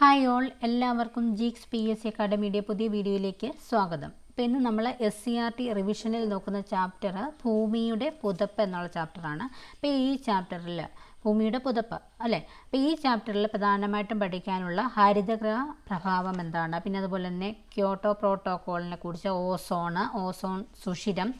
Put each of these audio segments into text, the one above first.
Hi all എല്ലാവർക്കും geeks P S C അക്കാഡമിയുടെ പുതിയ വീഡിയോയിലേക്ക് സ്വാഗതം. അപ്പോൾ ഇന്ന് നമ്മൾ എസ് സി ആർ ടി റിവിഷനിൽ നോക്കുന്ന ചാപ്റ്റർ ഭൂമിയുടെ പുതപ്പ് എന്നുള്ള ചാപ്റ്ററാണ് അപ്പോൾ ഈ ചാപ്റ്ററിൽ ഭൂമിയുടെ പുതപ്പ് അല്ലേ? അപ്പോൾ ഈ ചാപ്റ്ററിൽ പ്രധാനമായിട്ടും പഠിക്കാനുള്ള ഹരിതഗ്രഹ പ്രഭാവം എന്താണ്? പിന്നെ അതുപോലെ തന്നെ ക്യോട്ടോ പ്രോട്ടോക്കോളിനെ കുറിച്ച് ഓസോണ് ഓസോൺ സുഷിരം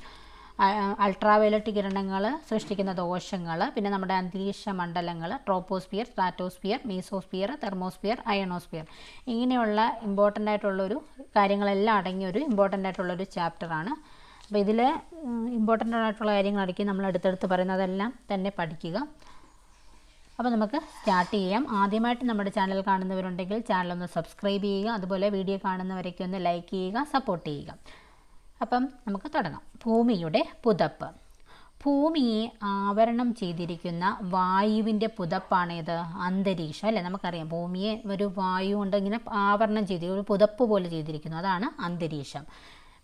അൾട്രാവയലറ്റ് കിരണങ്ങൾ സൃഷ്ടിക്കുന്ന ദോഷങ്ങൾ പിന്നെ നമ്മുടെ അന്തരീക്ഷ മണ്ഡലങ്ങൾ troposphere stratosphere mesosphere thermosphere ionosphere ഇങ്ങനെയുള്ള ഇമ്പോർട്ടന്റ് ആയിട്ടുള്ളൊരു കാര്യങ്ങളെല്ലാം അടങ്ങിയ ഒരു ഇമ്പോർട്ടന്റ് ആയിട്ടുള്ളൊരു ചാപ്റ്ററാണ് അപ്പോൾ ഇതിൽ ഇമ്പോർട്ടന്റ് ആയിട്ടുള്ള കാര്യങ്ങളായിരിക്കും നമ്മൾ അടുത്തടുത്ത് പറയുന്നതെല്ലാം തന്നെ പഠിക്കുക. അപ്പോൾ നമുക്ക് സ്റ്റാർട്ട് ചെയ്യാം. ആദ്യമായിട്ട് നമ്മുടെ ചാനൽ കാണുന്നവരുണ്ടെങ്കിൽ ചാനൽ ഒന്ന് സബ്സ്ക്രൈബ് ചെയ്യുക. അതുപോലെ വീഡിയോ കാണുന്നവരൊക്കെ ഒന്ന് ലൈക്ക് ചെയ്യുക സപ്പോർട്ട് ചെയ്യുക. അപ്പം നമുക്ക് തുടങ്ങാം. ഭൂമിയുടെ പുതപ്പ്. ഭൂമിയെ ആവരണം ചെയ്തിരിക്കുന്ന വായുവിന്റെ പുതപ്പാണേത്? അന്തരീക്ഷം അല്ലേ? നമുക്കറിയാം. ഭൂമിയെ ഒരു വായു കൊണ്ട് ഇങ്ങനെ ആവരണം ചെയ്ത് ഒരു പുതപ്പ് പോലെ ചെയ്തിരിക്കുന്നു. അതാണ് അന്തരീക്ഷം.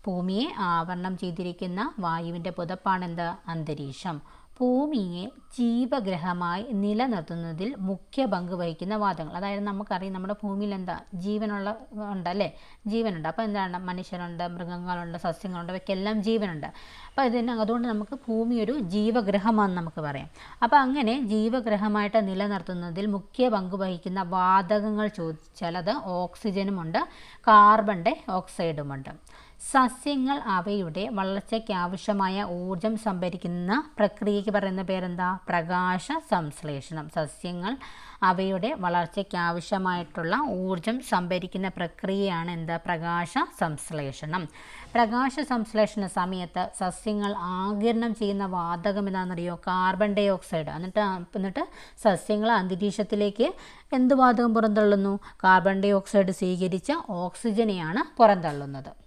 ഭൂമിയെ ആവരണം ചെയ്തിരിക്കുന്ന വായുവിന്റെ പുതപ്പാണെന്ത്? അന്തരീക്ഷം. ഭൂമിയെ ജീവഗ്രഹമായി നിലനിർത്തുന്നതിൽ മുഖ്യ പങ്ക് വഹിക്കുന്ന വാദങ്ങൾ അതായത് നമുക്കറിയാം നമ്മുടെ ഭൂമിയിൽ എന്താ? ജീവനുള്ള ഉണ്ടല്ലേ ജീവനുണ്ട്. അപ്പോൾ എന്താണ്? മനുഷ്യരുണ്ട് മൃഗങ്ങളുണ്ട് സസ്യങ്ങളുണ്ട് അവയ്ക്കെല്ലാം ജീവനുണ്ട്. അപ്പോൾ ഇതിന് അതുകൊണ്ട് നമുക്ക് ഭൂമി ഒരു ജീവഗ്രഹമാണെന്ന് നമുക്ക് പറയാം. അപ്പോൾ അങ്ങനെ ജീവഗ്രഹമായിട്ട് നിലനിർത്തുന്നതിൽ മുഖ്യ പങ്ക് വഹിക്കുന്ന വാതകങ്ങൾ ചോദിച്ചാൽ അത് ഓക്സിജനുമുണ്ട് കാർബൺ ഡൈ ഓക്സൈഡുമുണ്ട്. സസ്യങ്ങൾ അവയുടെ വളർച്ചയ്ക്ക് ആവശ്യമായ ഊർജം സംഭരിക്കുന്ന പ്രക്രിയയ്ക്ക് പറയുന്ന പേരെന്താ? പ്രകാശ സംശ്ലേഷണം. സസ്യങ്ങൾ അവയുടെ വളർച്ചയ്ക്ക് ആവശ്യമായിട്ടുള്ള ഊർജം സംഭരിക്കുന്ന പ്രക്രിയയാണ് എന്താ? പ്രകാശ സംശ്ലേഷണം. പ്രകാശ സംശ്ലേഷണ സമയത്ത് സസ്യങ്ങൾ ആകിരണം ചെയ്യുന്ന വാതകം എന്താണെന്നറിയോ? കാർബൺ ഡൈ ഓക്സൈഡ് എന്നിട്ട് എന്നിട്ട് സസ്യങ്ങൾ അന്തരീക്ഷത്തിലേക്ക് എന്ത് വാതകം പുറന്തള്ളുന്നു? കാർബൺ ഡൈ ഓക്സൈഡ് സ്വീകരിച്ച ഓക്സിജനെയാണ് പുറന്തള്ളുന്നത്.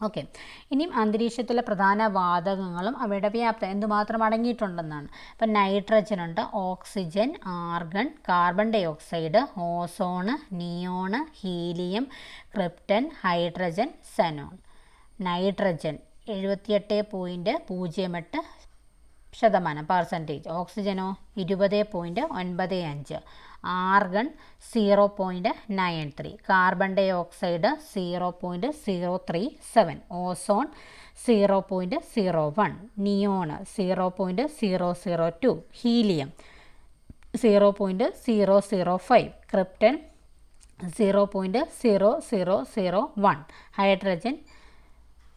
ഓക്കെ. ഇനിയും അന്തരീക്ഷത്തിലെ പ്രധാന വാതകങ്ങളും അവയുടെ വ്യാപ്തം എന്തുമാത്രം അടങ്ങിയിട്ടുണ്ടെന്നാണ്. ഇപ്പം നൈട്രജൻ ഉണ്ട് oxygen argon carbon dioxide ozone neon helium krypton hydrogen xenon nitrogen എഴുപത്തിയെട്ട് പോയിന്റ് പൂജ്യം എട്ട് ശതമാനം പെർസെന്റേജ് ഓക്സിജനോ ഇരുപത് പോയിന്റ് ഒൻപത് അഞ്ച്. Argon zero point nine three carbon dioxide zero point zero three seven ozone zero point zero one neon zero point zero zero two helium zero point zero zero five krypton zero point zero zero zero one hydrogen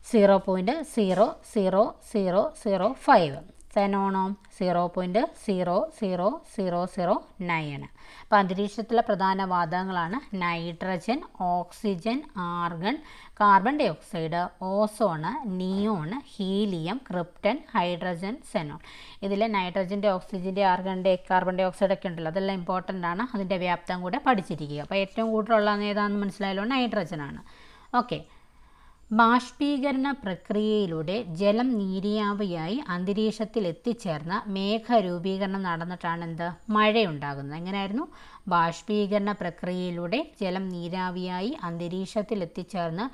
zero point zero zero zero zero five സെനോണോ zero point zero zero zero zero nine. അപ്പോൾ അന്തരീക്ഷത്തിലെ പ്രധാന വാതകങ്ങളാണ് nitrogen oxygen argon carbon dioxide ozone neon helium krypton hydrogen xenon. ഇതിൽ നൈട്രജന്റെ ഓക്സിജന്റെ ആർഗണിന്റെ carbon dye oxide ഒക്കെ ഉണ്ടല്ലോ. അതെല്ലാം important ആണ്. അതിന്റെ വ്യാപ്തം കൂടെ പഠിച്ചിരിക്കുക. അപ്പോൾ ഏറ്റവും കൂടുതലുള്ളത് ഏതാണെന്ന് മനസ്സിലായല്ലോ? നൈട്രജൻ ആണ് ഓക്കെ ബാഷ്പീകരണ പ്രക്രിയയിലൂടെ ജലം നീരിയാവിയായി അന്തരീക്ഷത്തിൽ എത്തിച്ചേർന്ന മേഘരൂപീകരണം നടന്നിട്ടാണ് എന്ത് മഴയുണ്ടാകുന്നത്. എങ്ങനെയായിരുന്നു? ബാഷ്പീകരണ പ്രക്രിയയിലൂടെ ജലം നീരാവിയായി അന്തരീക്ഷത്തിൽ എത്തിച്ചേർന്ന്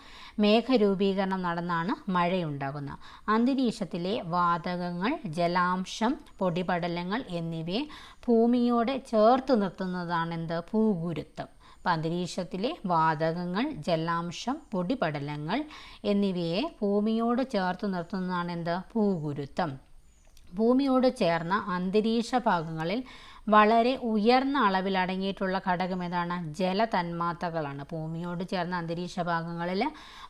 മേഘരൂപീകരണം നടന്നാണ് മഴയുണ്ടാകുന്നത്. അന്തരീക്ഷത്തിലെ വാതകങ്ങൾ ജലാംശം പൊടിപടലങ്ങൾ എന്നിവയെ ഭൂമിയോടെ ചേർത്ത് നിർത്തുന്നതാണെന്ത്? ഭൂഗുരുത്വം. അപ്പം അന്തരീക്ഷത്തിലെ വാതകങ്ങൾ ജലാംശം പൊടിപടലങ്ങൾ എന്നിവയെ ഭൂമിയോട് ചേർത്ത് നിർത്തുന്നതാണ് എന്ത്? ഭൂഗുരുത്വം. ഭൂമിയോട് ചേർന്ന അന്തരീക്ഷ ഭാഗങ്ങളിൽ വളരെ ഉയർന്ന അളവിൽ അടങ്ങിയിട്ടുള്ള ഘടകം ഏതാണ്? ജലതന്മാത്രകളാണ്. ഭൂമിയോട് ചേർന്ന അന്തരീക്ഷ ഭാഗങ്ങളിൽ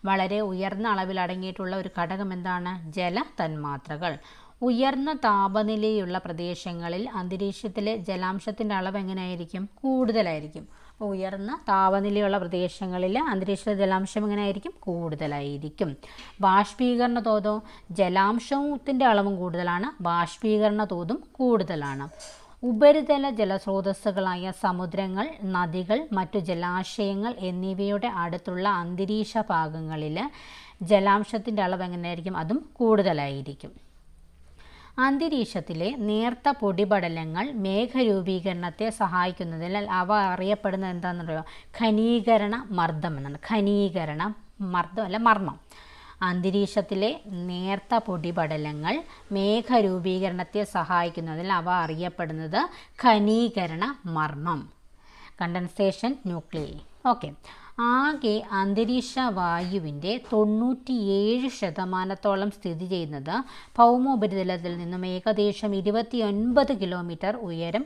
വളരെ ഉയർന്ന അളവിൽ അടങ്ങിയിട്ടുള്ള ഒരു ഘടകം എന്താണ്? ജലതന്മാത്രകൾ. ഉയർന്ന താപനിലയുള്ള പ്രദേശങ്ങളിൽ അന്തരീക്ഷത്തിലെ ജലാംശത്തിന്റെ അളവ് എങ്ങനെയായിരിക്കും? കൂടുതലായിരിക്കും. ഉയർന്ന താപനിലയുള്ള പ്രദേശങ്ങളിൽ അന്തരീക്ഷ ജലാംശം എങ്ങനെയായിരിക്കും? കൂടുതലായിരിക്കും. ബാഷ്പീകരണ തോതോ ജലാംശത്തിന്റെ അളവും കൂടുതലാണ്. ബാഷ്പീകരണ തോതും കൂടുതലാണ്. ഉപരിതല ജലസ്രോതസ്സുകളായ സമുദ്രങ്ങൾ നദികൾ മറ്റു ജലാശയങ്ങൾ എന്നിവയുടെ അടുത്തുള്ള അന്തരീക്ഷ ഭാഗങ്ങളിൽ ജലാംശത്തിന്റെ അളവ് എങ്ങനെയായിരിക്കും? അതും കൂടുതലായിരിക്കും. അന്തരീക്ഷത്തിലെ നേർത്ത പൊടിപടലങ്ങൾ മേഘരൂപീകരണത്തെ സഹായിക്കുന്നതിനാൽ അവ അറിയപ്പെടുന്നത് എന്താണെന്നറിയോ? ഖനീകരണ മർദ്ദം എന്നാണ്. ഖനീകരണ മർദ്ദം അല്ല മർമ്മം. അന്തരീക്ഷത്തിലെ നേർത്ത പൊടിപടലങ്ങൾ മേഘരൂപീകരണത്തെ സഹായിക്കുന്നതിൽ അവ അറിയപ്പെടുന്നത് ഖനീകരണ മർമ്മം. Condensation nuclei okay. ആകെ അന്തരീക്ഷ വായുവിന്റെ തൊണ്ണൂറ്റിയേഴ് ശതമാനത്തോളം സ്ഥിതി ചെയ്യുന്നത് ഭൗമോപരിതലത്തിൽ നിന്നും ഏകദേശം ഇരുപത്തി ഒൻപത് കിലോമീറ്റർ ഉയരം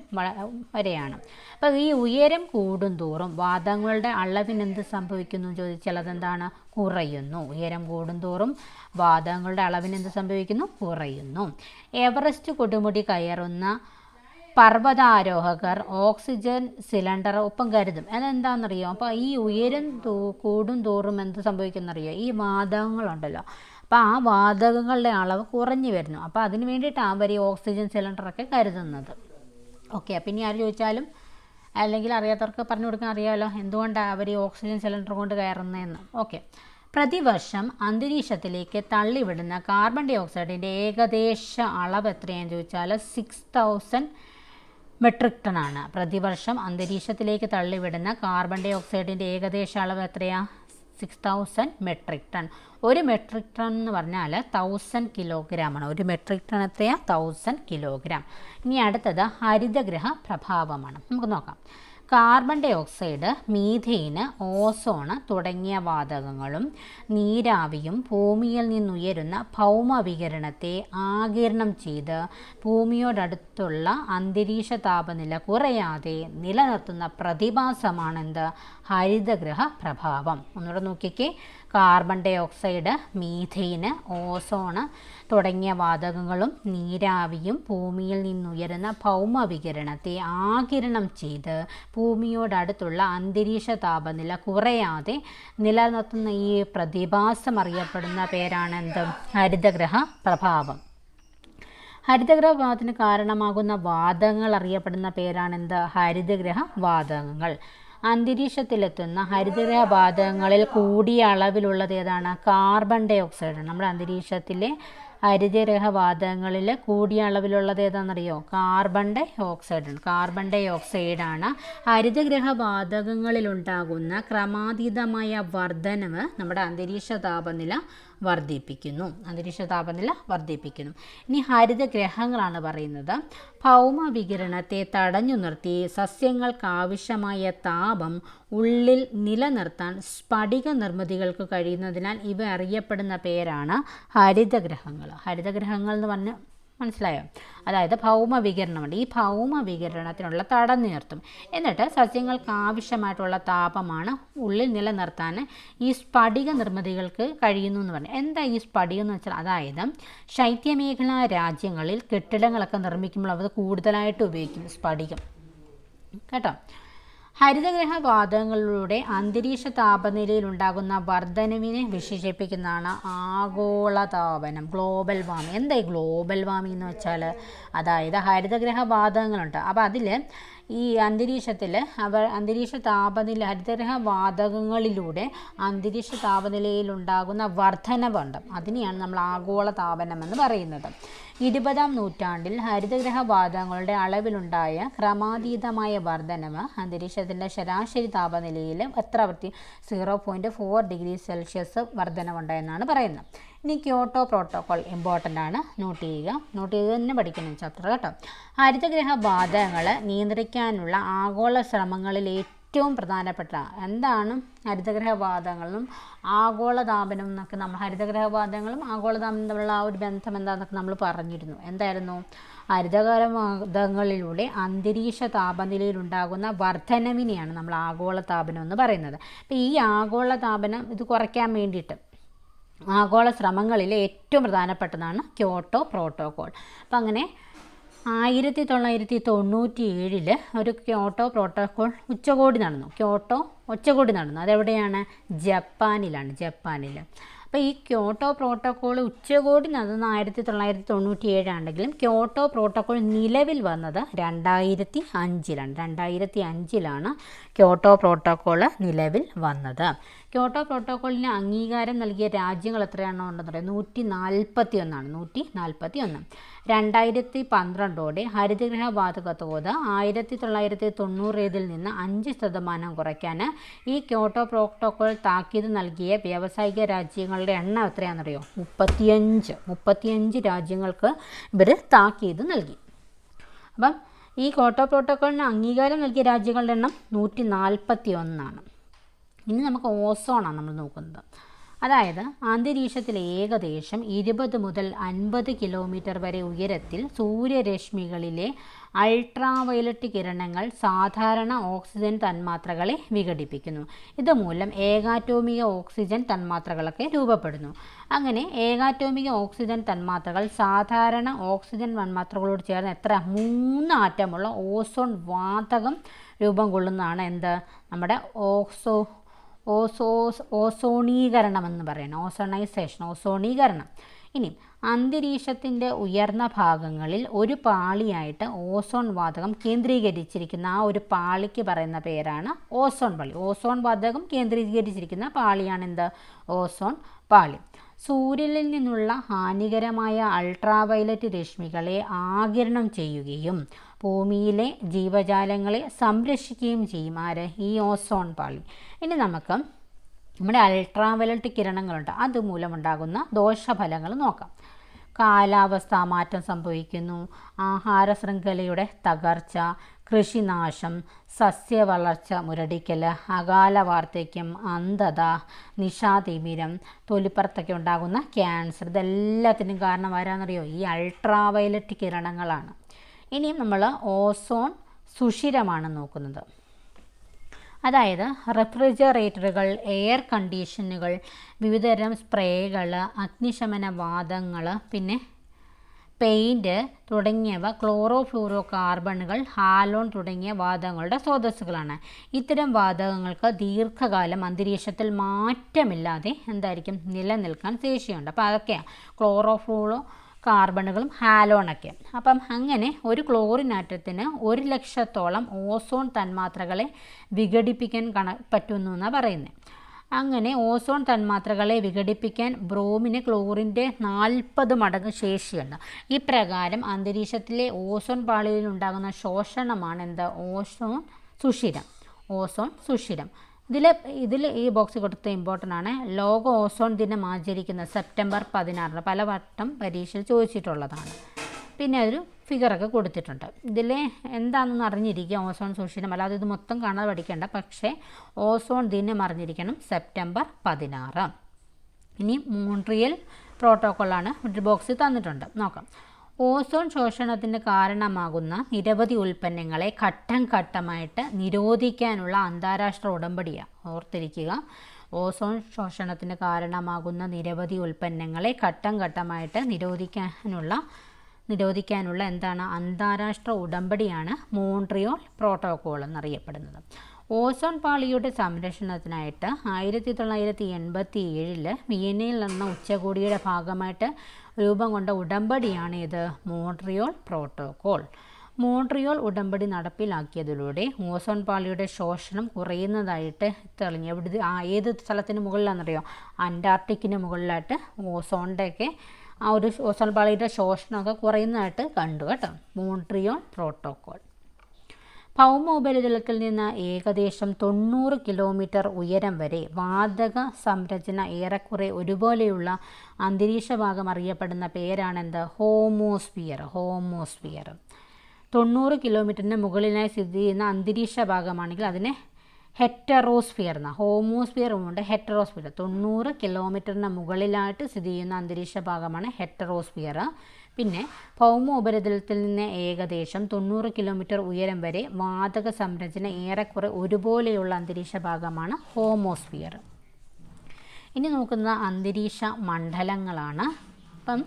വരെയാണ്. അപ്പോൾ ഈ ഉയരം കൂടുന്തോറും വാതങ്ങളുടെ അളവിന് എന്ത് സംഭവിക്കുന്നു ചോദിച്ചാൽ അതെന്താണ് കുറയുന്നു. ഉയരം കൂടുന്തോറും വാതങ്ങളുടെ അളവിന് എന്ത് സംഭവിക്കുന്നു? കുറയുന്നു. എവറസ്റ്റ് കൊടുമുടി കയറുന്ന പർവതാരോഹകർ ഓക്സിജൻ സിലിണ്ടർ ഒപ്പം കരുതും. അതെന്താണെന്നറിയോ? അപ്പോൾ ഈ ഉയരം തൂ കൂടും തോറും എന്ത് സംഭവിക്കുന്നറിയോ? ഈ വാതകങ്ങളുണ്ടല്ലോ. അപ്പോൾ ആ വാതകങ്ങളുടെ അളവ് കുറഞ്ഞു വരുന്നു. അപ്പോൾ അതിന് വേണ്ടിയിട്ടാണ് അവർ ഈ ഓക്സിജൻ സിലിണ്ടറൊക്കെ കരുതുന്നത്. ഓക്കെ അപ്പം ഇനി ആര് ചോദിച്ചാലും അല്ലെങ്കിൽ അറിയാത്തവർക്ക് പറഞ്ഞു കൊടുക്കാൻ അറിയാമല്ലോ എന്തുകൊണ്ടാണ് അവർ ഈ ഓക്സിജൻ സിലിണ്ടർ കൊണ്ട് കയറുന്നതെന്ന്? ഓക്കെ പ്രതിവർഷം അന്തരീക്ഷത്തിലേക്ക് തള്ളിവിടുന്ന കാർബൺ ഡൈ ഓക്സൈഡിന്റെ ഏകദേശ അളവ് എത്രയാണെന്ന് ചോദിച്ചാൽ സിക്സ് തൗസൻഡ് മെട്രിക് ടൺ ആണ് പ്രതിവർഷം അന്തരീക്ഷത്തിലേക്ക് തള്ളിവിടുന്ന കാർബൺ ഡൈ ഓക്സൈഡിന്റെ ഏകദേശ അളവ് എത്രയാ? സിക്സ് തൗസൻഡ് മെട്രിക് ടൺ ഒരു മെട്രിക് ടൺ എന്ന് പറഞ്ഞാൽ തൗസൻഡ് കിലോഗ്രാം ആണ്. ഒരു മെട്രിക് ടൺ എത്രയാ? തൗസൻഡ് കിലോഗ്രാം ഇനി അടുത്തത് ഹരിതഗ്രഹ പ്രഭാവമാണ്. നമുക്ക് നോക്കാം. Carbon dioxide methane ozone തുടങ്ങിയ വാതകങ്ങളും നീരാവിയും ഭൂമിയിൽ നിന്നുയരുന്ന ഭൗമവികിരണത്തെ ആകിരണം ചെയ്ത് ഭൂമിയോടടുത്തുള്ള അന്തരീക്ഷ താപനില കുറയാതെ നിലനിർത്തുന്ന പ്രതിഭാസമാണെന്ത്? ഹരിതഗ്രഹ പ്രഭാവം. ഒന്നുകൂടെ നോക്കിക്കേ. Carbon dioxide methane ozone തുടങ്ങിയ വാതകങ്ങളും നീരാവിയും ഭൂമിയിൽ നിന്നുയരുന്ന ഭൗമവികിരണത്തെ ആകിരണം ചെയ്ത് ഭൂമിയോടടുത്തുള്ള അന്തരീക്ഷ താപനില കുറയാതെ നിലനിർത്തുന്ന ഈ പ്രതിഭാസം അറിയപ്പെടുന്ന പേരാണ് എന്ത് ഹരിതഗ്രഹ പ്രഭാവം. ഹരിതഗ്രഹവാതത്തിന് കാരണമാകുന്ന വാതകങ്ങൾ അറിയപ്പെടുന്ന പേരാണ് എന്ത് ഹരിതഗ്രഹ വാതകങ്ങൾ. അന്തരീക്ഷത്തിലെത്തുന്ന ഹരിതഗ്രഹ വാതകങ്ങളിൽ കൂടിയ അളവിലുള്ളത് ഏതാണ്? കാർബൺ ഡൈ ഓക്സൈഡ് നമ്മുടെ അന്തരീക്ഷത്തിലെ ഹരിതഗ്രഹ വാതകങ്ങളിൽ കൂടിയ അളവിലുള്ളത് ഏതാണെന്നറിയോ? കാർബൺ ഡൈ ഓക്സൈഡ് ആണ്. കാർബൺ ഡൈ ഓക്സൈഡാണ് ഹരിതഗ്രഹ വാതകങ്ങളിലുണ്ടാകുന്ന ക്രമാതീതമായ വർധനവ് നമ്മുടെ അന്തരീക്ഷ താപനില വർദ്ധിപ്പിക്കുന്നു. അന്തരീക്ഷ താപനില വർദ്ധിപ്പിക്കുന്നു. ഇനി ഹരിതഗ്രഹങ്ങളാണ് പറയുന്നത്. ഭൗമ വികിരണത്തെ തടഞ്ഞു നിർത്തി സസ്യങ്ങൾക്ക് ആവശ്യമായ താപം ഉള്ളിൽ നിലനിർത്താൻ സ്ഫടിക നിർമ്മിതികൾക്ക് കഴിയുന്നതിനാൽ ഇവ അറിയപ്പെടുന്ന പേരാണ് ഹരിതഗ്രഹങ്ങൾ. ഹരിതഗ്രഹങ്ങൾ എന്ന് പറഞ്ഞ് മനസ്സിലായോ? അതായത് ഭൗമ ഈ ഭൗമ വികിരണത്തിനുള്ള തടം നിർത്തും. എന്നിട്ട് സസ്യങ്ങൾക്ക് ആവശ്യമായിട്ടുള്ള താപമാണ് ഉള്ളിൽ നിലനിർത്താൻ ഈ സ്ഫടിക നിർമ്മിതികൾക്ക് കഴിയുന്നു എന്ന് പറഞ്ഞു. എന്താ ഈ സ്ഫടികം എന്ന് വെച്ചാൽ? അതായത് ശൈത്യമേഖലാ രാജ്യങ്ങളിൽ കെട്ടിടങ്ങളൊക്കെ നിർമ്മിക്കുമ്പോൾ അത് കൂടുതലായിട്ട് ഉപയോഗിക്കും സ്ഫടികം. കേട്ടോ? ഹരിതഗ്രഹ വാതകങ്ങളിലൂടെ അന്തരീക്ഷ താപനിലയിൽ ഉണ്ടാകുന്ന വർധനവിനെ വിശേഷിപ്പിക്കുന്നതാണ് ആഗോളതാപനം ഗ്ലോബൽ വാർമിംഗ്. എന്തായി ഗ്ലോബൽ വാർമിംഗ് എന്ന് വെച്ചാൽ അതായത് ഹരിതഗ്രഹ വാതകങ്ങളുണ്ട് അപ്പോൾ അതിൽ ഈ അന്തരീക്ഷത്തിൽ അവർ അന്തരീക്ഷ താപനില ഹരിതഗ്രഹ വാതകങ്ങളിലൂടെ അന്തരീക്ഷ താപനിലയിൽ ഉണ്ടാകുന്ന വർധനവുണ്ട് അതിനെയാണ് നമ്മൾ ആഗോള താപനം എന്ന് പറയുന്നത്. ഇരുപതാം നൂറ്റാണ്ടിൽ ഹരിതഗ്രഹ വാതകങ്ങളുടെ അളവിലുണ്ടായ ക്രമാതീതമായ വർധനവ് അന്തരീക്ഷത്തിന്റെ ശരാശരി താപനിലയിൽ എത്ര zero point four degree Celsius വർധനവുണ്ടായെന്നാണ് പറയുന്നത്. ഇനി ക്യോട്ടോ പ്രോട്ടോകോൾ ഇമ്പോർട്ടന്റ് ആണ്. നോട്ട് ചെയ്യുക. നോട്ട് ചെയ്ത് തന്നെ പഠിക്കണം ചാപ്റ്റർ കേട്ടോ. ഹരിതഗ്രഹ ബാധകങ്ങൾ നിയന്ത്രിക്കാനുള്ള ആഗോള ശ്രമങ്ങളിൽ ഏറ്റവും പ്രധാനപ്പെട്ട എന്താണ്? ഹരിതഗ്രഹ വാതകങ്ങളും ആഗോളതാപനം എന്നൊക്കെ നമ്മൾ ഹരിതഗ്രഹ വാതകങ്ങളും ആഗോളതാപനം തമ്മിലുള്ള ആ ഒരു ബന്ധം എന്താണെന്നൊക്കെ നമ്മൾ പറഞ്ഞിരുന്നു. എന്തായിരുന്നു? ഹരിതഗ്രഹവാദങ്ങളിലൂടെ അന്തരീക്ഷ താപനിലയിൽ ഉണ്ടാകുന്ന വർധനവിനെയാണ് നമ്മൾ ആഗോളതാപനം എന്ന് പറയുന്നത്. അപ്പോൾ ഈ ആഗോളതാപനം ഇത് കുറയ്ക്കാൻ വേണ്ടിയിട്ട് ആഗോള ശ്രമങ്ങളിൽ ഏറ്റവും പ്രധാനപ്പെട്ടതാണ് ക്യോട്ടോ പ്രോട്ടോകോൾ. അപ്പം അങ്ങനെ ആയിരത്തി തൊള്ളായിരത്തി തൊണ്ണൂറ്റി ഏഴിൽ ഒരു ക്യോട്ടോ പ്രോട്ടോകോൾ ഉച്ചകോടി നടന്നു. ക്യോട്ടോ ഉച്ചകോടി നടന്നു. അതെവിടെയാണ്? ജപ്പാനിലാണ് ജപ്പാനിൽ അപ്പോൾ ഈ ക്യോട്ടോ പ്രോട്ടോകോൾ ഉച്ചകോടി നടന്ന ആയിരത്തി തൊള്ളായിരത്തി തൊണ്ണൂറ്റി ഏഴാണെങ്കിലും ക്യോട്ടോ പ്രോട്ടോകോൾ നിലവിൽ വന്നത് രണ്ടായിരത്തി അഞ്ചിലാണ് രണ്ടായിരത്തി അഞ്ചിലാണ് ക്യോട്ടോ പ്രോട്ടോകോൾ നിലവിൽ വന്നത്. ക്യോട്ടോ പ്രോട്ടോകോളിന് അംഗീകാരം നൽകിയ രാജ്യങ്ങൾ എത്രയാണോ ഉണ്ടെന്ന് പറയാം നൂറ്റി നാൽപ്പത്തി ഒന്നാണ് നൂറ്റി നാൽപ്പത്തി ഒന്ന് രണ്ടായിരത്തി പന്ത്രണ്ടോടെ ഹരിതഗ്രഹ വാതക തോത് ആയിരത്തി തൊള്ളായിരത്തി തൊണ്ണൂറേതിൽ നിന്ന് അഞ്ച് ശതമാനം കുറയ്ക്കാൻ ഈ ക്യോട്ടോ പ്രോട്ടോക്കോൾ താക്കീത് നൽകിയ വ്യാവസായിക രാജ്യങ്ങളുടെ എണ്ണം എത്രയാണെന്നറിയോ? മുപ്പത്തിയഞ്ച്. മുപ്പത്തിയഞ്ച് രാജ്യങ്ങൾക്ക് ഇവർ താക്കീത് നൽകി. അപ്പം ഈ കോട്ടോ പ്രോട്ടോക്കോളിന് അംഗീകാരം നൽകിയ രാജ്യങ്ങളുടെ എണ്ണം നൂറ്റി നാൽപ്പത്തി ഒന്നാണ് ഇനി നമുക്ക് ഓസോണാണ് നമ്മൾ നോക്കുന്നത്. അതായത് അന്തരീക്ഷത്തിൽ ഏകദേശം ഇരുപത് മുതൽ അൻപത് കിലോമീറ്റർ വരെ ഉയരത്തിൽ സൂര്യരശ്മികളിലെ അൾട്രാവയലറ്റ് കിരണങ്ങൾ സാധാരണ ഓക്സിജൻ തന്മാത്രകളെ വിഘടിപ്പിക്കുന്നു. ഇതുമൂലം ഏകാറ്റോമിക ഓക്സിജൻ തന്മാത്രകളൊക്കെ രൂപപ്പെടുന്നു. അങ്ങനെ ഏകാറ്റോമിക ഓക്സിജൻ തന്മാത്രകൾ സാധാരണ ഓക്സിജൻ തന്മാത്രകളോട് ചേർന്ന് എത്ര? മൂന്ന് ആറ്റമുള്ള ഓസോൺ വാതകം രൂപം കൊള്ളുന്നതാണ് എന്ത്? നമ്മുടെ ഓക്സോ ഓസോസ് ഓസോണീകരണം എന്ന് പറയുന്നത് ഓസോണൈസേഷൻ ഓസോണീകരണം. ഇനി അന്തരീക്ഷത്തിന്റെ ഉയർന്ന ഭാഗങ്ങളിൽ ഒരു പാളിയായിട്ട് ഓസോൺ വാതകം കേന്ദ്രീകരിച്ചിരിക്കുന്ന ആ ഒരു പാളിക്ക് പറയുന്ന പേരാണ് ഓസോൺ പാളി. ഓസോൺ വാതകം കേന്ദ്രീകരിച്ചിരിക്കുന്ന പാളിയാണ് എന്ത് ഓസോൺ പാളി. സൂര്യനിൽ നിന്നുള്ള ഹാനികരമായ അൾട്രാവയലറ്റ് രശ്മികളെ ആകിരണം ചെയ്യുകയും ഭൂമിയിലെ ജീവജാലങ്ങളെ സംരക്ഷിക്കുകയും ചെയ്യും. ആര്? ഈ ഓസോൺ പാളി. ഇനി നമുക്ക് നമ്മുടെ അൾട്രാവയലറ്റ് കിരണങ്ങളുണ്ട്. അതുമൂലമുണ്ടാകുന്ന ദോഷഫലങ്ങൾ നോക്കാം. കാലാവസ്ഥാ മാറ്റം സംഭവിക്കുന്നു. ആഹാര ശൃംഖലയുടെ തകർച്ച കൃഷിനാശം സസ്യവളർച്ച മുരടിക്കൽ അകാല വാർദ്ധക്യം അന്ധത നിഷാതിമിരം തൊലിപ്പുറത്തൊക്കെ ഉണ്ടാകുന്ന ക്യാൻസർ. ഇതെല്ലാത്തിനും കാരണം ആരാന്നറിയോ? ഈ അൾട്രാവയലറ്റ് കിരണങ്ങളാണ്. ഇനിയും നമ്മൾ ഓസോൺ സുഷിരമാണ് നോക്കുന്നത്. അതായത് റെഫ്രിജറേറ്ററുകൾ എയർ കണ്ടീഷനുകൾ വിവിധതരം സ്പ്രേകൾ അഗ്നിശമന വാതങ്ങൾ പിന്നെ പെയിന്റ് തുടങ്ങിയവ ക്ലോറോ ഫ്ലൂറോ കാർബണുകൾ ഹാലോൺ തുടങ്ങിയ വാതകങ്ങളുടെ സ്രോതസ്സുകളാണ്. ഇത്തരം വാതകങ്ങൾക്ക് ദീർഘകാലം അന്തരീക്ഷത്തിൽ മാറ്റമില്ലാതെ എന്തായിരിക്കും നിലനിൽക്കാൻ ശേഷിയുണ്ട്. അപ്പോൾ അതൊക്കെയാണ് ക്ലോറോ ഫ്ലൂറോ കാർബണുകളും ഹാലോണൊക്കെ. അപ്പം അങ്ങനെ ഒരു ക്ലോറിൻ ആറ്റത്തിന് ഒരു ലക്ഷത്തോളം ഓസോൺ തന്മാത്രകളെ വിഘടിപ്പിക്കാൻ കണ പറ്റുന്നു എന്നാണ് പറയുന്നത് അങ്ങനെ ഓസോൺ തന്മാത്രകളെ വിഘടിപ്പിക്കാൻ ബ്രോമിന് ക്ലോറിന്റെ നാൽപ്പത് മടങ്ങ് ശേഷിയുണ്ട്. ഇപ്രകാരം അന്തരീക്ഷത്തിലെ ഓസോൺ പാളിയിൽ ഉണ്ടാകുന്ന ശോഷണമാണ് എന്താ? ഓസോൺ സുഷിരം. ഓസോൺ സുഷിരം. ഇതിൽ ഇതിൽ ഈ ബോക്സ് കൊടുത്ത ഇമ്പോർട്ടന്റ് ആണ്. ലോക ഓസോൺ ദിനം ആചരിക്കുന്ന സെപ്റ്റംബർ പതിനാറിന് പല വട്ടം പരീക്ഷയിൽ ചോദിച്ചിട്ടുള്ളതാണ്. പിന്നെ അതൊരു ഫിഗറൊക്കെ കൊടുത്തിട്ടുണ്ട്. ഇതിൽ എന്താണെന്ന് അറിഞ്ഞിരിക്കുക ഓസോൺ സൂക്ഷിക്കണം അല്ലാതെ ഇത് മൊത്തം കാണാതെ പഠിക്കേണ്ട. പക്ഷേ ഓസോൺ ദിനം അറിഞ്ഞിരിക്കണം സെപ്റ്റംബർ പതിനാറ്. ഇനി മോൺട്രിയൽ പ്രോട്ടോക്കോളാണ് ബോക്സിൽ തന്നിട്ടുണ്ട്. നോക്കാം. ഓസോൺ ശോഷണത്തിന് കാരണമാകുന്ന നിരവധി ഉൽപ്പന്നങ്ങളെ ഘട്ടം ഘട്ടമായിട്ട് നിരോധിക്കാനുള്ള അന്താരാഷ്ട്ര ഉടമ്പടിയാണ് ഓർത്തിരിക്കുക. ഓസോൺ ശോഷണത്തിന് കാരണമാകുന്ന നിരവധി ഉൽപ്പന്നങ്ങളെ ഘട്ടം ഘട്ടമായിട്ട് നിരോധിക്കാനുള്ള നിരോധിക്കാനുള്ള എന്താണ്? അന്താരാഷ്ട്ര ഉടമ്പടിയാണ് മോൺട്രിയോൾ പ്രോട്ടോകോൾ എന്നറിയപ്പെടുന്നത്. ഓസോൺ പാളിയുടെ സംരക്ഷണത്തിനായിട്ട് ആയിരത്തി തൊള്ളായിരത്തി എൺപത്തി ഏഴിൽ വിയന്നയിൽ നടന്ന ഉച്ചകോടിയുടെ ഭാഗമായിട്ട് രൂപം കൊണ്ട ഉടമ്പടിയാണ് ഇത്. Montreal protocol. മോൺട്രിയോൾ ഉടമ്പടി നടപ്പിലാക്കിയതിലൂടെ ഓസോൺ പാളിയുടെ ശോഷണം കുറയുന്നതായിട്ട് തെളിഞ്ഞു. എവിടെ ആ ഏത് സ്ഥലത്തിന് മുകളിലാണെന്നറിയോ? അന്റാർട്ടിക്കിന് മുകളിലായിട്ട് ഓസോണിന്റെയൊക്കെ ആ ഒരു ഓസോൺ പാളിയുടെ ശോഷണമൊക്കെ കുറയുന്നതായിട്ട് കണ്ടു കേട്ടോ. മോൺട്രിയോൾ പ്രോട്ടോക്കോൾ ഭൗമോപരിതലത്തിൽ നിന്ന് ഏകദേശം തൊണ്ണൂറ് കിലോമീറ്റർ ഉയരം വരെ വാതക സംരചന ഏറെക്കുറെ ഒരുപോലെയുള്ള അന്തരീക്ഷ ഭാഗം അറിയപ്പെടുന്ന പേരാണെന്ത്? Homosphere homosphere. തൊണ്ണൂറ് കിലോമീറ്ററിന് മുകളിലായി സ്ഥിതി ചെയ്യുന്ന അന്തരീക്ഷ ഭാഗമാണെങ്കിൽ അതിനെ ഹെറ്ററോസ്ഫിയർ എന്ന. ഹോമോസ്ഫിയർ ഉണ്ട് ഹെറ്ററോസ്ഫിയർ. തൊണ്ണൂറ് കിലോമീറ്ററിന് മുകളിലായിട്ട് സ്ഥിതി ചെയ്യുന്ന അന്തരീക്ഷ ഭാഗമാണ് ഹെറ്ററോസ്ഫിയർ. പിന്നെ ഭൗമ ഉപരിതലത്തിൽ നിന്ന് ഏകദേശം തൊണ്ണൂറ് കിലോമീറ്റർ ഉയരം വരെ വാതക സംരചന ഏറെക്കുറെ ഒരുപോലെയുള്ള അന്തരീക്ഷ ഭാഗമാണ് ഹോമോസ്ഫിയർ. ഇനി നോക്കുന്ന അന്തരീക്ഷ മണ്ഡലങ്ങളാണ്. അപ്പം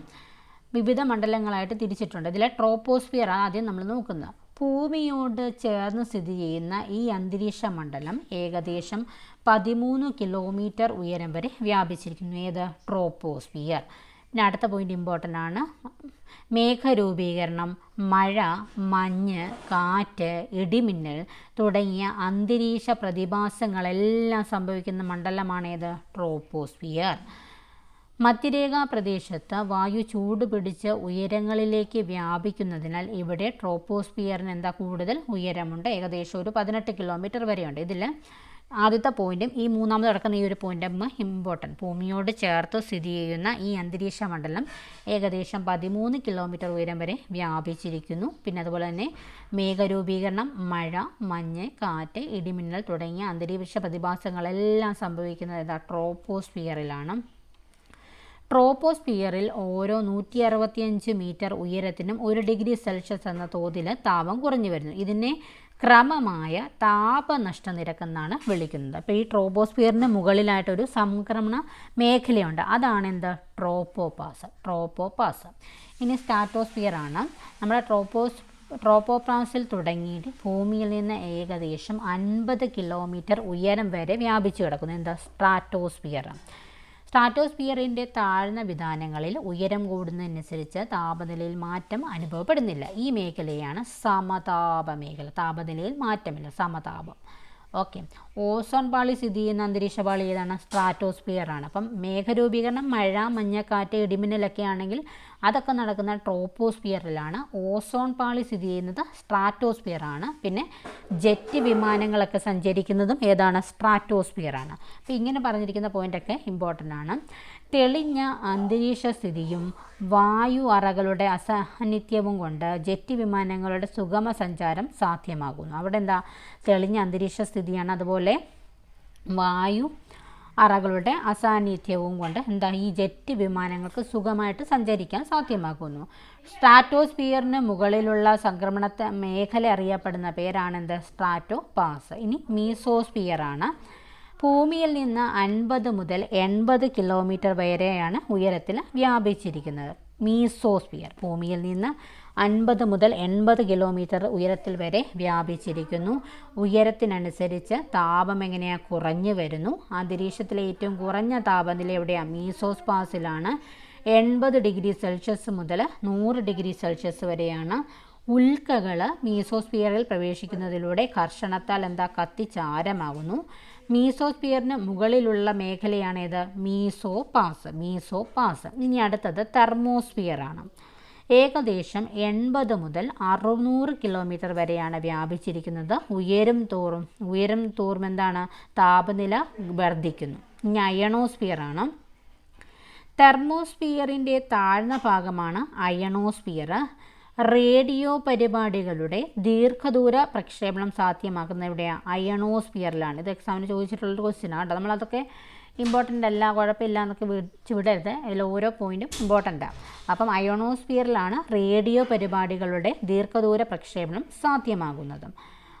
വിവിധ മണ്ഡലങ്ങളായിട്ട് തിരിച്ചിട്ടുണ്ട്. ഇതിലെ ട്രോപ്പോസ്ഫിയർ ആദ്യം നമ്മൾ നോക്കുന്നത്. ഭൂമിയോട് ചേർന്ന് സ്ഥിതി ചെയ്യുന്ന ഈ അന്തരീക്ഷ മണ്ഡലം ഏകദേശം പതിമൂന്ന് കിലോമീറ്റർ ഉയരം വരെ വ്യാപിച്ചിരിക്കുന്നു. ഏത്? ട്രോപ്പോസ്ഫിയർ. പിന്നെ അടുത്ത പോയിന്റ് ഇമ്പോർട്ടന്റ് ആണ്. മേഘരൂപീകരണം മഴ മഞ്ഞ് കാറ്റ് ഇടിമിന്നൽ തുടങ്ങിയ അന്തരീക്ഷ പ്രതിഭാസങ്ങളെല്ലാം സംഭവിക്കുന്ന മണ്ഡലമാണേത് ട്രോപ്പോസ്ഫിയർ മധ്യരേഖാ പ്രദേശത്ത് വായു ചൂട് പിടിച്ച് ഉയരങ്ങളിലേക്ക് വ്യാപിക്കുന്നതിനാൽ ഇവിടെ ട്രോപ്പോസ്ഫിയറിന് എന്താ കൂടുതൽ ഉയരമുണ്ട്? ഏകദേശം ഒരു പതിനെട്ട് കിലോമീറ്റർ വരെയുണ്ട്. ഇതിൽ ആദ്യത്തെ പോയിന്റും ഈ മൂന്നാമത് കിടക്കുന്ന ഈ ഒരു പോയിന്റും ഇമ്പോർട്ടന്റ് ഭൂമിയോട് ചേർത്ത് സ്ഥിതി ചെയ്യുന്ന ഈ അന്തരീക്ഷ മണ്ഡലം ഏകദേശം പതിമൂന്ന് കിലോമീറ്റർ ഉയരം വരെ വ്യാപിച്ചിരിക്കുന്നു. പിന്നെ അതുപോലെ തന്നെ മേഘരൂപീകരണം മഴ മഞ്ഞ് കാറ്റ് ഇടിമിന്നൽ തുടങ്ങിയ അന്തരീക്ഷ പ്രതിഭാസങ്ങളെല്ലാം സംഭവിക്കുന്നത് ഏതാ ട്രോപ്പോസ്ഫിയറിലാണ് ട്രോപ്പോസ്ഫിയറിൽ ഓരോ നൂറ്റി അറുപത്തിയഞ്ച് മീറ്റർ ഉയരത്തിനും ഒരു ഡിഗ്രി സെൽഷ്യസ് എന്ന തോതിൽ താപം കുറഞ്ഞു വരുന്നു. ഇതിനെ ക്രമമായ താപനഷ്ട നിരക്ക് എന്നാണ് വിളിക്കുന്നത്. അപ്പോൾ ഈ ട്രോപ്പോസ്ഫിയറിന് മുകളിലായിട്ടൊരു സംക്രമണ മേഖലയുണ്ട്. അതാണ് എന്ത് ട്രോപ്പോപാസ്. ട്രോപ്പോപാസ്. ഇനി സ്റ്റാറ്റോസ്ഫിയർ ആണ് നമ്മുടെ ട്രോപ്പോസ് ട്രോപ്പോപ്ലാസിൽ തുടങ്ങിയിട്ട് ഭൂമിയിൽ നിന്ന് ഏകദേശം അൻപത് കിലോമീറ്റർ ഉയരം വരെ വ്യാപിച്ചു കിടക്കുന്നു. എന്താ? സ്ട്രാറ്റോസ്ഫിയർ. സ്ട്രാറ്റോസ്ഫിയറിന്റെ താഴ്ന്ന വിധാനങ്ങളിൽ ഉയരം കൂടുന്നതനുസരിച്ച് താപനിലയിൽ മാറ്റം അനുഭവപ്പെടുന്നില്ല. ഈ മേഖലയാണ് സമതാപ മേഖല. താപനിലയിൽ മാറ്റമില്ല. സമതാപം. ഓക്കെ. ഓസോൺ പാളി സ്ഥിതി ചെയ്യുന്ന അന്തരീക്ഷ പാളി ഏതാണ്? സ്ട്രാറ്റോസ്ഫിയർ ആണ് അപ്പം മേഘരൂപീകരണം മഴ മഞ്ഞക്കാറ്റ് ഇടിമിന്നലൊക്കെ ആണെങ്കിൽ അതൊക്കെ നടക്കുന്ന ട്രോപ്പോസ്ഫിയറിലാണ് ഓസോൺ പാളി സ്ഥിതി ചെയ്യുന്നത് സ്ട്രാറ്റോസ്ഫിയർ ആണ് പിന്നെ ജെറ്റ് വിമാനങ്ങളൊക്കെ സഞ്ചരിക്കുന്നതും ഏതാണ്? സ്ട്രാറ്റോസ്ഫിയർ ആണ് അപ്പോൾ ഇങ്ങനെ പറഞ്ഞിരിക്കുന്ന പോയിന്റൊക്കെ ഇമ്പോർട്ടന്റ് ആണ്. തെളിഞ്ഞ അന്തരീക്ഷ സ്ഥിതിയും വായു അറകളുടെ അസാന്നിധ്യവും കൊണ്ട് ജെറ്റ് വിമാനങ്ങളുടെ സുഗമ സഞ്ചാരം സാധ്യമാകുന്നു. അവിടെ എന്താ? തെളിഞ്ഞ അന്തരീക്ഷ സ്ഥിതിയാണ്. അതുപോലെ വായു അറകളുടെ അസാന്നിധ്യവും കൊണ്ട് എന്താ ഈ ജെറ്റ് വിമാനങ്ങൾക്ക് സുഖമായിട്ട് സഞ്ചരിക്കാൻ സാധ്യമാക്കുന്നു സ്ട്രാറ്റോസ്ഫിയറിന് മുകളിലുള്ള സംക്രമണത്തെ മേഖല അറിയപ്പെടുന്ന പേരാണ് എന്ത് സ്ട്രാറ്റോ പാസ്. ഇനി മീസോസ്ഫിയർ ആണ് ഭൂമിയിൽ നിന്ന് അൻപത് മുതൽ എൺപത് കിലോമീറ്റർ വരെയാണ് ഉയരത്തിൽ വ്യാപിച്ചിരിക്കുന്നത്. മീസോസ്ഫിയർ ഭൂമിയിൽ നിന്ന് അൻപത് മുതൽ എൺപത് കിലോമീറ്റർ ഉയരത്തിൽ വരെ വ്യാപിച്ചിരിക്കുന്നു. ഉയരത്തിനനുസരിച്ച് താപം എങ്ങനെയാണ് കുറഞ്ഞു വരുന്നു? അന്തരീക്ഷത്തിലെ ഏറ്റവും കുറഞ്ഞ താപനില എവിടെയാണ് മീസോസ്പാസിലാണ് എൺപത് ഡിഗ്രി സെൽഷ്യസ് മുതൽ നൂറ് ഡിഗ്രി സെൽഷ്യസ് വരെയാണ് ഉൽക്കകൾ മീസോസ്ഫിയറിൽ പ്രവേശിക്കുന്നതിലൂടെ കർഷണത്താൽ എന്താ കത്തിച്ചാരമാകുന്നു. മീസോസ്ഫിയറിന് മുകളിലുള്ള മേഖലയാണേത് മീസോ പാസ് മീസോ പാസ് ഇനി അടുത്തത് തെർമോസ്ഫിയർ ആണ് ഏകദേശം എൺപത് മുതൽ അറുന്നൂറ് കിലോമീറ്റർ വരെയാണ് വ്യാപിച്ചിരിക്കുന്നത്. ഉയരും തോറും ഉയരും തോറും എന്താണ്? താപനില വർദ്ധിക്കുന്നു. ഇനി അയണോസ്ഫിയർ ആണ് തെർമോസ്ഫിയറിന്റെ താഴ്ന്ന ഭാഗമാണ് അയണോസ്ഫിയർ റേഡിയോ പരിപാടികളുടെ ദീർഘദൂര പ്രക്ഷേപണം സാധ്യമാക്കുന്ന എവിടെയാണ് അയണോസ്ഫിയറിലാണ് ഇത് എക്സാമിന് ചോദിച്ചിട്ടുള്ളൊരു ക്വസ്റ്റ്യൻ ആണ് നമ്മളതൊക്കെ ഇമ്പോർട്ടന്റ് അല്ല കുഴപ്പമില്ല എന്നൊക്കെ വിളിച്ച് വിടരുത്. അതിൽ ഓരോ പോയിന്റും ഇമ്പോർട്ടന്റാണ് അപ്പം അയണോസ്ഫിയറിലാണ് റേഡിയോ പരിപാടികളുടെ ദീർഘദൂര പ്രക്ഷേപണം സാധ്യമാകുന്നത്.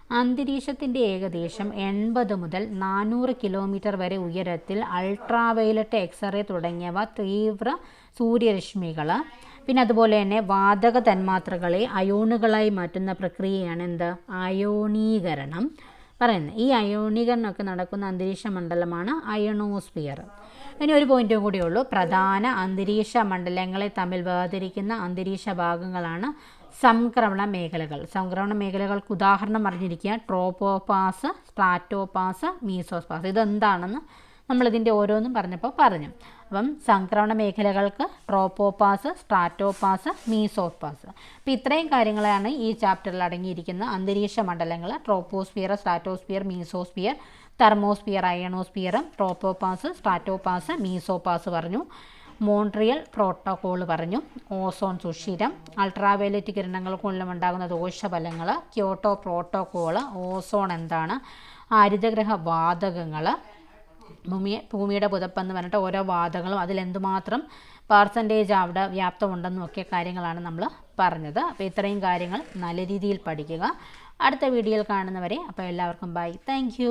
അന്തരീക്ഷത്തിന്റെ ഏകദേശം എൺപത് മുതൽ നാനൂറ് കിലോമീറ്റർ വരെ ഉയരത്തിൽ അൾട്രാവയലറ്റ് എക്സ്റേ തുടങ്ങിയവ തീവ്ര സൂര്യരശ്മികൾ. പിന്നെ അതുപോലെ തന്നെ വാതക തന്മാത്രകളെ അയോണുകളായി മാറ്റുന്ന പ്രക്രിയയാണ് എന്ത്? അയോണീകരണം. പറയുന്നത് ഈ അയോണീകരണമൊക്കെ നടക്കുന്ന അന്തരീക്ഷ മണ്ഡലമാണ് അയണോസ്ഫിയർ. ഇനി ഒരു പോയിന്റും കൂടിയുള്ളൂ പ്രധാന അന്തരീക്ഷ മണ്ഡലങ്ങളെ തമ്മിൽ വേർതിരിക്കുന്ന അന്തരീക്ഷ ഭാഗങ്ങളാണ് സംക്രമണ മേഖലകൾ. സംക്രമണ മേഖലകൾക്ക് ഉദാഹരണം അറിഞ്ഞിരിക്കുക. Tropopause stratopause mesopause. ഇതെന്താണെന്ന് നമ്മളിതിന്റെ ഓരോന്നും പറഞ്ഞപ്പോൾ പറഞ്ഞു. അപ്പം സംക്രമണ മേഖലകൾക്ക് ട്രോപ്പോപാസ് സ്ട്രാറ്റോപാസ് മീസോപാസ് അപ്പോൾ ഇത്രയും കാര്യങ്ങളാണ് ഈ ചാപ്റ്ററിൽ അടങ്ങിയിരിക്കുന്ന അന്തരീക്ഷ മണ്ഡലങ്ങൾ. Troposphere stratosphere mesosphere thermosphere ionosphere tropopause stratopause mesopause പറഞ്ഞു. മോൺട്രിയൽ പ്രോട്ടോകോൾ പറഞ്ഞു. ഓസോൺ സുഷിരം അൾട്രാവയലറ്റ് കിരണങ്ങൾ കൊണ്ടുണ്ടാകുന്ന ദോഷഫലങ്ങൾ ക്യോട്ടോ പ്രോട്ടോകോൾ ഓസോൺ എന്താണ് ഹരിതഗ്രഹ വാതകങ്ങൾ ഭൂമിയെ ഭൂമിയുടെ പുതപ്പെന്ന് പറഞ്ഞിട്ട് ഓരോ വാതകങ്ങളും അതിലെന്തുമാത്രം പെർസെന്റേജ് അവിടെ വ്യാപ്തമുണ്ടെന്നും ഒക്കെ കാര്യങ്ങളാണ് നമ്മൾ പറഞ്ഞത്. അപ്പോൾ ഇത്രയും കാര്യങ്ങൾ നല്ല രീതിയിൽ പഠിക്കുക. അടുത്ത വീഡിയോയിൽ കാണുന്നവരെ അപ്പോൾ എല്ലാവർക്കും ബൈ താങ്ക്